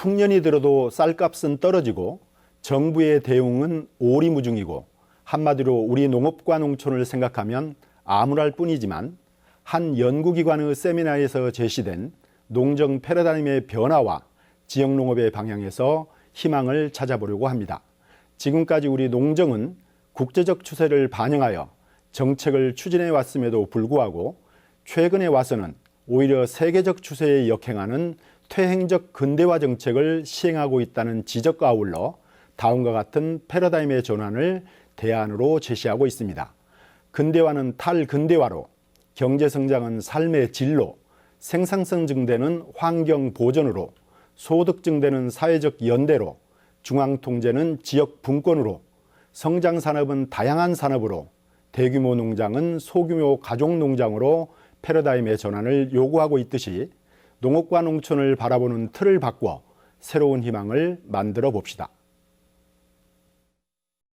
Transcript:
풍년이 들어도 쌀값은 떨어지고 정부의 대응은 오리무중이고 한마디로 우리 농업과 농촌을 생각하면 암울할 뿐이지만 한 연구기관의 세미나에서 제시된 농정 패러다임의 변화와 지역 농업의 방향에서 희망을 찾아보려고 합니다. 지금까지 우리 농정은 국제적 추세를 반영하여 정책을 추진해 왔음에도 불구하고 최근에 와서는 오히려 세계적 추세에 역행하는 퇴행적 근대화 정책을 시행하고 있다는 지적과 아울러 다음과 같은 패러다임의 전환을 대안으로 제시하고 있습니다. 근대화는 탈근대화로, 경제 성장은 삶의 질로, 생산성 증대는 환경 보전으로, 소득 증대는 사회적 연대로, 중앙 통제는 지역 분권으로, 성장 산업은 다양한 산업으로, 대규모 농장은 소규모 가족 농장으로 패러다임의 전환을 요구하고 있듯이 농업과 농촌을 바라보는 틀을 바꿔 새로운 희망을 만들어 봅시다.